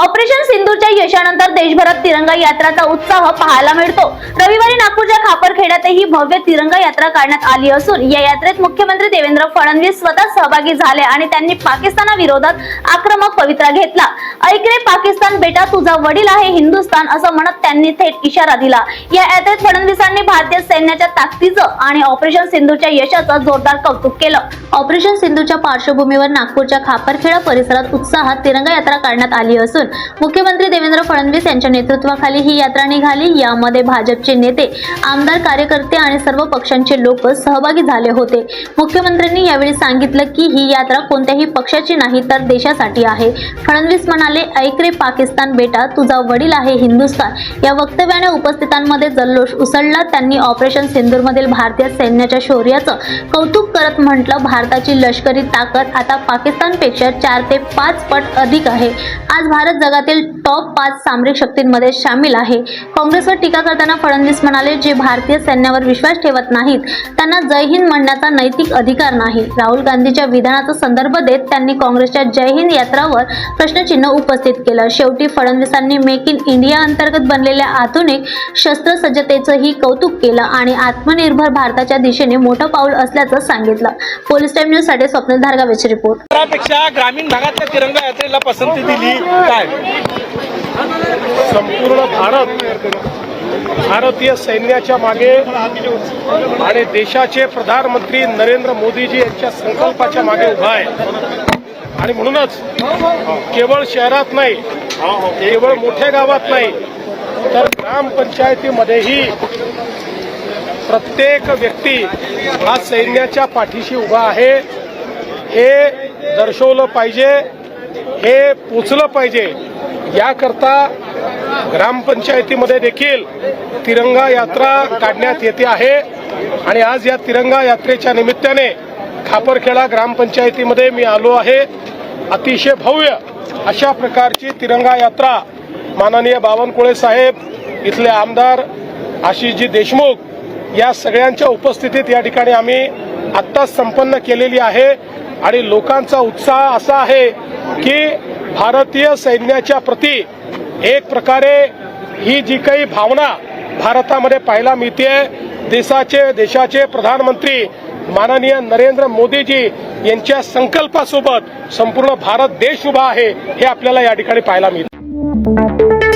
Operation सिंधूच्या यशानंतर देशभरात तिरंगा यात्राचा उत्साह पाहायला मिळतो. रविवारी नागपूरच्या खापरखेड्यातही भव्य तिरंगा यात्रा काढण्यात आली असून या यात्रेत मुख्यमंत्री देवेंद्र फडणवीस स्वतः सहभागी झाले आणि त्यांनी पाकिस्तानाविरोधात आक्रमक पवित्रा घेतला. ऐकरे पाकिस्तान बेटा तुझा वडील आहे हिंदुस्थान असं म्हणत त्यांनी थेट इशारा दिला. या यात्रेत फडणवीसांनी भारतीय सैन्याच्या ताकदीचं आणि ऑपरेशन सिंधूच्या यशाचं जोरदार कौतुक केलं. ऑपरेशन सिंधूच्या पार्श्वभूमीवर नागपूरच्या खापरखेडा परिसरात उत्साहात तिरंगा यात्रा काढण्यात आली असून मुख्यमंत्री देवेंद्र फडणवीस यांच्या नेतृत्वाखाली ही यात्रा निघाली. यामध्ये भाजपचे नेते आमदार कार्यकर्ते आणि सर्व पक्षांचे लोक सहभागी झाले होते. मुख्यमंत्र्यांनी यावेळी सांगितलं की ही यात्रा कोणत्याही पक्षाची नाही तर देशासाठी आहे. फडणवीस म्हणाले ऐक रे पाकिस्तान बेटा तुझा वडील आहे हिंदुस्तान. या वक्तव्याने उपस्थितांमध्ये जल्लोष उसळला. त्यांनी ऑपरेशन सिंदूरमधील भारतीय सैन्याच्या शौर्याचं कौतुक करत म्हटलं भारताची लष्करी ताकद आता पाकिस्तानपेक्षा चार ते पाच पट अधिक आहे. आज भारत जगातील टॉप पाच सामरिक शक्तींमध्ये सामील आहे. काँग्रेसवर टीका करताना फडणवीस म्हणाले जे भारतीय सैन्यावर विश्वास ठेवत नाहीत त्यांना जय हिंद म्हणण्याचा नैतिक अधिकार नाही. राहुल गांधीच्या विधानाचा संदर्भ देत त्यांनी काँग्रेसच्या जय हिंद यात्रावर प्रश्नचिन्ह उपस्थित केलं. शेवटी फडणवीसांनी मेक इन इंडिया अंतर्गत बनलेल्या आधुनिक शस्त्रसज्जतेचंही कौतुक केलं आणि आत्मनिर्भर भारताच्या दिशेने मोठं पाऊल असल्याचं सांगितलं. पोलीस टाईम न्यूजसाठी स्वप्नील रिपोर्ट. शहरापेक्षा ग्रामीण भागातल्या तिरंगा यात्रेला पसंती दिली. काय? संपूर्ण भारत भारतीय सैन्याच्या मागे आणि देशाचे प्रधानमंत्री नरेंद्र मोदीजी यांच्या संकल्पाच्या मागे उभा आहे. आणि म्हणूनच केवळ शहरात नाही केवळ मोठ्या गावात नाही तर ग्रामपंचायतीमध्येही प्रत्येक व्यक्ती हा सैन्याच्या पाठीशी उभा आहे. हे दर्शवलं पाहिजे हे पोचलं पाहिजे. याकरता ग्रामपंचायतीमध्ये देखील तिरंगा यात्रा काढण्यात येते आहे. आणि आज या तिरंगा यात्रेच्या निमित्ताने खापरखेडा ग्रामपंचायतीमध्ये मी आलो आहे. अतिशय भव्य अशा प्रकारची तिरंगा यात्रा माननीय बावनकुळे साहेब इथले आमदार आशिषजी देशमुख या सगळ्यांच्या उपस्थितीत या ठिकाणी आम्ही आत्ताच संपन्न केलेली आहे आणि लोकांचा उत्साह असा आहे की भारतीय सैन्याच्या प्रती एक प्रकारे ही जी काही भावना भारतामध्ये पाहायला मिळते देशाचे देशाचे प्रधानमंत्री माननीय नरेंद्र मोदीजी यांच्या संकल्पासोबत संपूर्ण भारत देश उभा आहे हे आपल्याला या ठिकाणी पाहायला मिळते.